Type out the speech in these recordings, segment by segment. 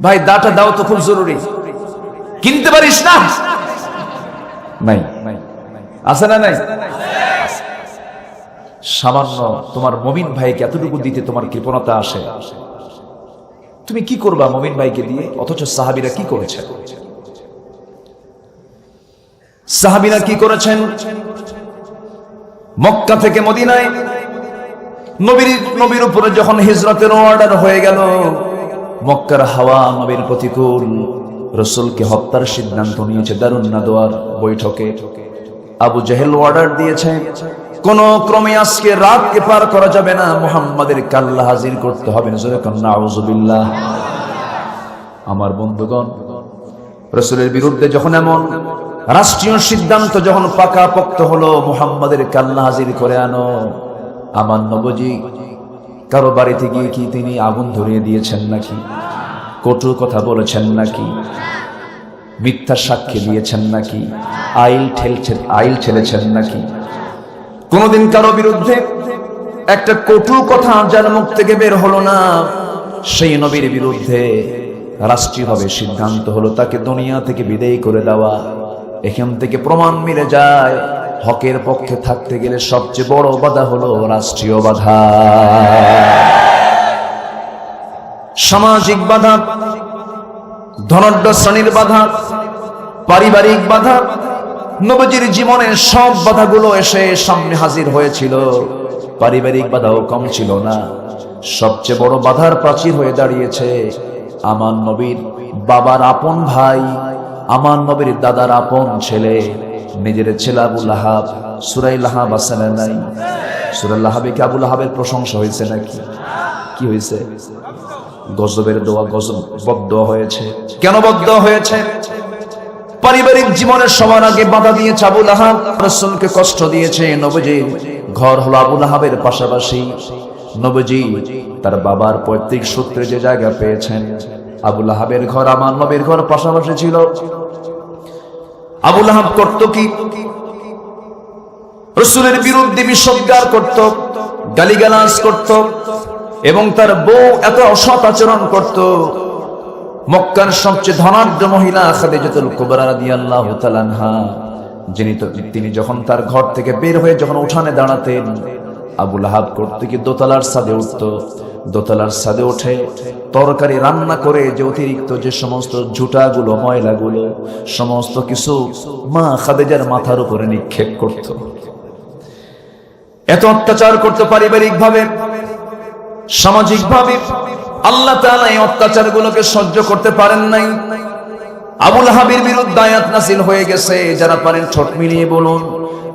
ভাই, দাটা দাও তো খুব জরুরি। কিনতে পারিস না? নাই। আছে না নাই? সামান্য তোমার মমিন ভাইকে এতটুকু দিতে তোমার কৃপণতা আসে। তুমি কি করবা মমিন ভাইকে দিয়ে? অথচ সাহাবিরা কি করেছেন? সাহাবিরা কি করেছেন? মক্কা থেকে মদিনায় নবীর নবীর উপরে যখন হিজরতের অর্ডার হয়ে গেল মক্কার হাওয়া নবীর প্রতিকূল। রসুলকে হত্যার সিদ্ধান্ত নিয়েছে দারুণ নাদোয়ার বৈঠকে। আবু জেহেল অর্ডার দিয়েছে, কোন ক্রমে আজকে রাতকে পার করা যাবে না, মুহাম্মাদের কাল্লা হাজির করতে হবে। আমার বন্ধুগণ, রসুলের বিরুদ্ধে যখন এমন রাষ্ট্রীয় সিদ্ধান্ত যখন পাকা পক্ত হলো, মুহাম্মাদের কাল্লা হাজির করে আনো। আমার নবজি কারও বাড়িতে গিয়ে কি তিনি আগুন ধরিয়ে দিয়েছেন নাকি? কটু কথা বলেছেন নাকি? মিথ্যা সাক্ষী দিয়েছেন নাকি? আইল ঠেলছেন আইল ছেলেছেন নাকি? কোনদিন কারও বিরুদ্ধে একটা কটু কথা যার মুখ থেকে বের হলো না। সেই নবীর বিরুদ্ধে রাষ্ট্রীয়ভাবে সিদ্ধান্ত হলো তাকে দুনিয়া থেকে বিদায় করে দেওয়া। এখান থেকে প্রমাণ মিলে যায়। হকের পক্ষে থাকতে গেলে সবচেয়ে বড় বাধা হলো রাষ্ট্রীয় বাধা। সামাজিক বাধা ধনাঢ্য শ্রেণির বাধা, পারিবারিক বাধা, নবজির জীবনে সব বাধাগুলো এসে সামনে হাজির হয়েছিল। পারিবারিক বাধাও কম ছিল না। সবচেয়ে বড় বাধার প্রাচীর হয়ে দাঁড়িয়েছে আমার নবীর বাবার আপন ভাই, আমার নবীর দাদার আপন ছেলে। নিজের ছেলে আবুল আহাব সুরাই লাহাব আছে না নাই? সুরাই লাহাবে কি আবুল আহাবের প্রশংসা হয়েছে নাকি? কি হয়েছে? গজবের দোয়া, গজব বদ্ধ হয়েছে। কেন বদ্ধ হয়েছে? পারিবারিক জীবনের সবার আগে বাধা দিয়েছে আবুল আহাব রসুলকে কষ্ট দিয়েছে নবজি। ঘর হলো আবুল আহাবের পাশাপাশি। নবজি তার বাবার পৈতৃক সূত্রে যে জায়গা পেয়েছেন, আবুল আহাবের ঘর, আমার নবীর ঘর পাশাপাশি ছিল। আবুল আহাব করত কি? রসুলের বিরুদ্ধে বিষজ্ঞার করত, গালিগালাজ করত, এবং তার বউ এত অসৎ আচরণ করত। মক্কার সবচেয়ে ধনাঢ্য মহিলা খাদিজাতুল কুবরা রাদিয়াল্লাহু তাআলা আনহা, যিনি তো তিনি যখন তার ঘর থেকে বের হয়ে যখন উঠানে দাঁড়াতেন, আবুল আহাব করতে কি দোতলার সাদে উঠত। দোতলার ছাদে উঠে তরকারি রান্না করে যে অতিরিক্ত যে সমস্ত ঝুটাগুলো, ময়লাগুলো, সমস্ত কিছু মা খাদিজার মাথার উপরে নিক্ষেপ করত। এত অত্যাচার করতে পারিবারিক ভাবে সামাজিক ভাবে আল্লাহ তাআলা এই অত্যাচার গুলোকে সহ্য করতে পারেন নাই। আবুল হাবির বিরুদ্ধে আয়াত নাসিল হয়ে গেছে, যারা পারেন ছোট মিলিয়ে বলুন।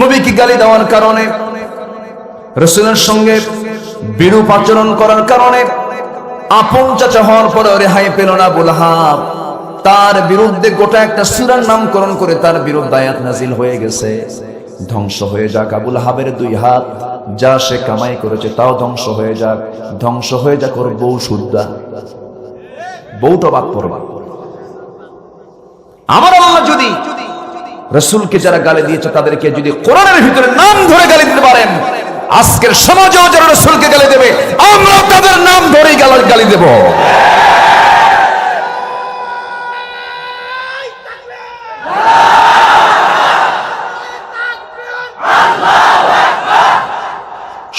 নবীকে গালি দেওয়ার কারণে, রসুলের সঙ্গে বিরূপ আচরণ করার কারণে আপন চাচা হওয়ার পরে রেহাই পেল না বুলহাব তার বিরুদ্ধে গোটা একটা সুরার নামকরণ করে তার বিরুদ্ধে আয়াত নাজিল হয়ে গেছে। ধ্বংস হয়ে যাক আবুল হাবের দুই হাত, যা সে কামাই করেছে তাও ধ্বংস হয়ে যাক। ধ্বংস হয়ে যাক ওর বউ শুদ্ধা বউটা বাদ পড়বা আমার আল্লাহ যদি রসুলকে যারা গালি দিয়েছে, তাদেরকে যদি কোরআনের ভিতরে নাম ধরে গালি দিতে পারেন, আজকের সমাজেও যারা রসুলকে গালি দেবে আমরা তাদের নাম ধরেই গালি গালি দেব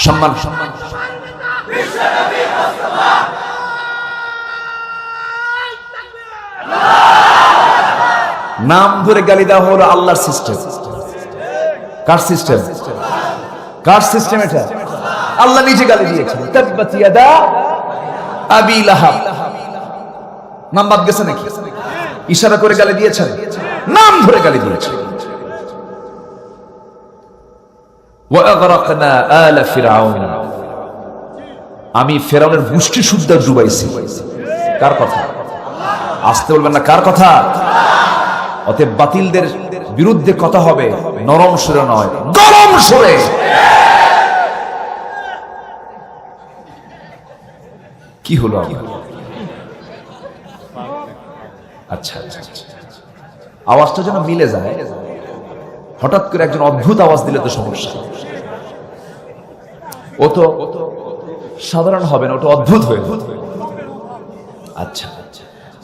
সম্মান সম্মান নাম ধরে গালি দেওয়া হলো আল্লাহর সিস্টেম। কার সিস্টেম? কার সিস্টেম এটা? আল্লাহ নিজে গালি দিয়েছেন। তাব্বাতিয়াদা আবি লাহাব। নাম বাদ গেছে নাকি? ইশারা করে গালি দিয়েছেন। নাম ধরে গালি দিয়েছেন। ওয়াগরাকনা আলা ফিরআউন আমি ফেরাউনের মুষ্টি শুদ্ধ ডুবাইছি। কার কথা? আসতে বলবেন না, কার কথা? অতএব বাতিলদের বিরুদ্ধে কথা হবে, নরম সুরে নয়, গরম সুরে। কি হলো আবার? আচ্ছা আচ্ছা আচ্ছা। আওয়াজটা যেন মিলে যায়, হঠাৎ করে একজন অদ্ভুত আওয়াজ দিলে তো সমস্যা। ও তো সাধারণ হবে না ওটা অদ্ভুত হয়ে আচ্ছা আচ্ছা।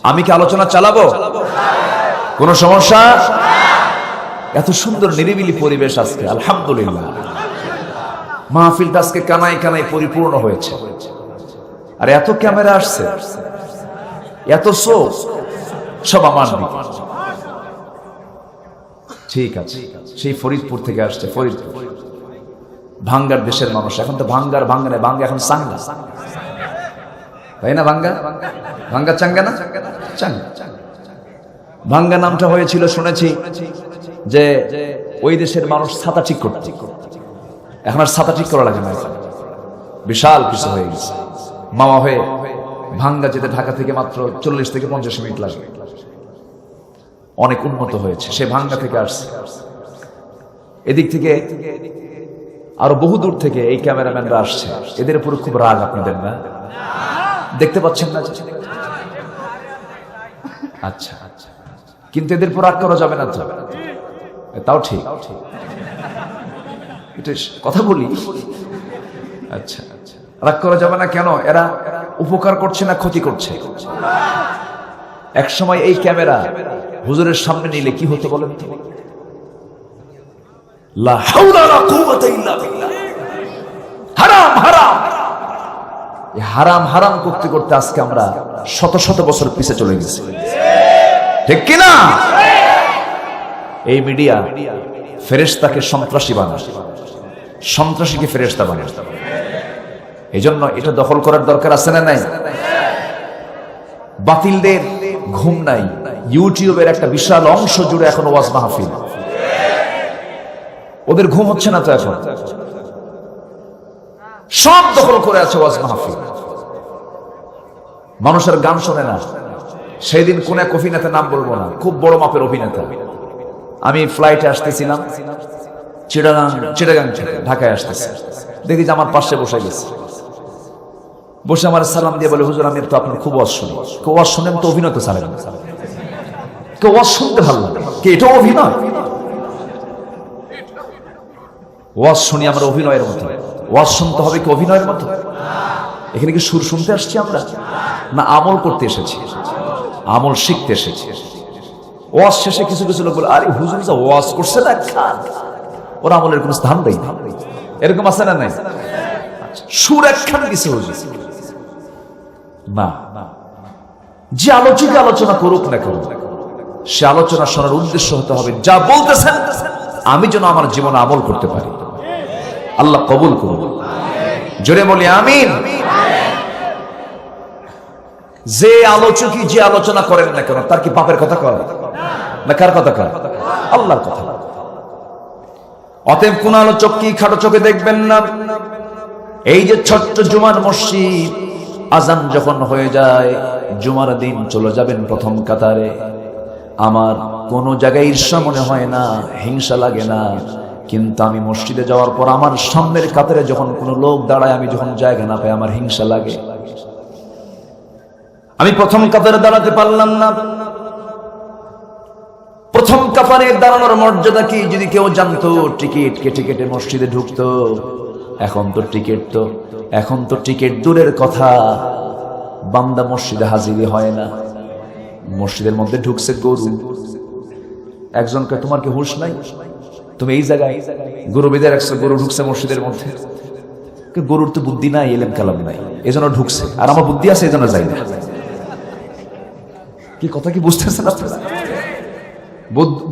আমি কি আলোচনা চালাবো? কোন সমস্যা? এত সুন্দর নিরিবিলি পরিবেশ আজকে, আলহামদুলিল্লাহ। মাহফিলটা আজকে কানাই কানাই পরিপূর্ণ হয়েছে। আর এত ক্যামেরা আসছে, এত শো, সব আমার ঠিক আছে, সেই ফরিদপুর থেকে আসছে, ফরিদপুর। ভাঙ্গার দেশের মানুষ, এখন তো ভাঙ্গার ভাঙ্গা নেই, ভাঙ্গা এখন চাঙ্গা। তাই না ভাঙ্গা? ভাঙ্গা চাঙ্গা না? চাঙ্গা। ভাঙ্গা নামটা হয়েছিল, শুনেছি, যে ওই দেশের মানুষ ছাতা ঠিক করতে। এখন আর ছাতা ঠিক করা লাগে না। বিশাল কিছু হয়ে গেছে। মামা হয়ে ভাঙ্গা যেতে ঢাকা থেকে মাত্র চল্লিশ থেকে পঞ্চাশ মিনিট লাগে অনেক উন্নত হয়েছে, সে ভাঙ্গা থেকে আসছে। এদিক থেকে আরও বহু দূর থেকে এই ক্যামেরাম্যানরা আসছে। এদের উপর খুব রাগ আপনাদের না? দেখতে পাচ্ছেন না? আচ্ছা। কিন্তু এদের রাগ করা যাবে না তো। তাও ঠিক। কথা বলি? আচ্ছা আচ্ছা। রাগ করা যাবে না কেন? এরা উপকার করছে না ক্ষতি করছে? এক সময় এই ক্যামেরা হুজুরের সামনে নিলে কি হতে বলেন। হারাম হারাম। হারাম হারাম করতে করতে আজকে আমরা শত শত বছর পিছে চলে গেছি। ঠিক কিনা? এই মিডিয়া ফেরেশতাকে সন্ত্রাসী সন্ত্রাসীকে বানায়? এই জন্য এটা দখল করার দরকার আছে না নাই? বাতিলদের ঘুম নাই। ইউটিউবের একটা বিশাল অংশ জুড়ে এখন ওয়াজ মাহফিল। ওদের ঘুম হচ্ছে না তো এখন? সব দখল করে আছে ওয়াজ মাহফিল। মানুষের গান শোনে না। সেই দিন কোন এক অভিনেতা নাম বলব না, খুব বড় মাপের অভিনেতা। আমি ফ্লাইটে আসতেছিলাম, চিটাগাং চিটাগাং ঢাকায় আসতেছি। দেখি যে আমার পাশে বসে গেছে। বসে আমার সালাম দিয়ে বলে, হুজুর আমি তো আপনার খুব শুনি কেউ শুনেন তো অভিনয় তো চালেন কেউ ওয়াজ শুনতে ভালো লাগে। কি, এটাও অভিনয়? ওয়াজ শুনি আমরা অভিনয়ের মতো। ওয়াজ শুনতে হবে কি অভিনয়ের মতো? এখানে কি সুর শুনতে আসছি আমরা? না, আমল করতে এসেছি। আমল শিখতে এসেছি। ওয়াজ শেষে কিছু কিছু লোক বলে, আরে হুজুর ওয়াজ করছে না, খান। ওরা আমলের কোনো স্থান দেয় না। এরকম আছে না নাই? সুর একখান কিছু হুজুর। না, যে আলোচক আলোচনা করুক না করুক, সে আলোচনা শোনার উদ্দেশ্য হতে হবে, যা বলতেছেন, আমি যেন আমার জীবনে আমল করতে পারি। আল্লাহ কবুল করুন। জোরে বলি, আমিন। যে আলোচকই যে আলোচনা করেন না কেন, তার কি পাপের কথা কয়? না, কার কথা কয়? আল্লাহর কথা। অতএব কোন আলোচক কি খাটো চোখে দেখবেন না? এই যে ছোট্ট জুমার মসজিদ, আজান যখন হয়ে যায়, জুমার দিন চলে যাবেন প্রথম কাতারে। আমার কোন জায়গায় ঈর্ষা মনে হয় না, হিংসা লাগে না। কিন্তু আমি মসজিদে যাওয়ার পর আমার সামনের কাতারে যখন কোনো লোক দাঁড়ায়, আমি যখন জায়গা না পাই, আমার হিংসা লাগে। আমি প্রথম কাতারে দাঁড়াতে পারলাম না। প্রথম কাতারে দাঁড়ানোর মর্যাদা কি? যদি কেউ জানতো, টিকিট কেটে কেটে মসজিদে ঢুকতো। এখন তো টিকিট তো, এখন তো টিকিট দূরের কথা। বান্দা মসজিদে হাজিরি হয় না। মসজিদের মধ্যে ঢুকছে গরু। একজনকে, তোমার কি হুঁশ নাই? তুমি এই জায়গায় গরু বেঁধে রাখছো গরু ঢুকছে মসজিদের মধ্যে? গরুর তো বুদ্ধি নাই, এলেম কালাম নাই। এজন্য ঢুকছে। আর আমার বুদ্ধি আছে, এজন্য যাই না। কি কথা কি বুঝতেছেন আপনারা?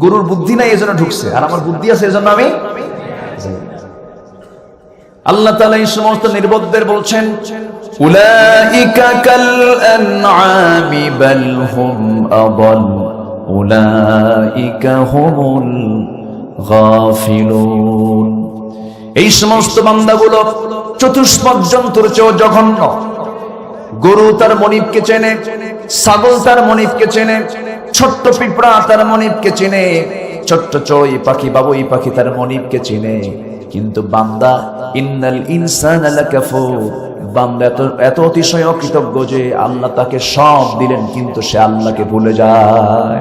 গরুর বুদ্ধি নাই এজন্য ঢুকছে। আর আমার বুদ্ধি আছে এজন্য আমি আল্লাহ তালা এই সমস্ত নির্বোধদের বলছেন, উলাইকা কাল আনআমি বাল হুম আদাল, উলাইকা হুমুল গাফিলুন। এই সমস্ত বান্দাগুলো চতুষ্পদ জন্তুর চেয়েও জঘন্য। গরু তার মনিবকে চেনে ছাগল তার মনিবকে চেনে, ছোট্ট পিঁপড়া তার মনিবকে চেনে, ছোট্ট চড়ই পাখি, বাবুই পাখি তার মনিবকে চেনে। কিন্তু বান্দা, ইন্নাল ইনসান বান্দা এত এত অতিশয় অকৃতজ্ঞ যে আল্লাহ তাকে সব দিলেন, কিন্তু সে আল্লাহকে ভুলে যায়।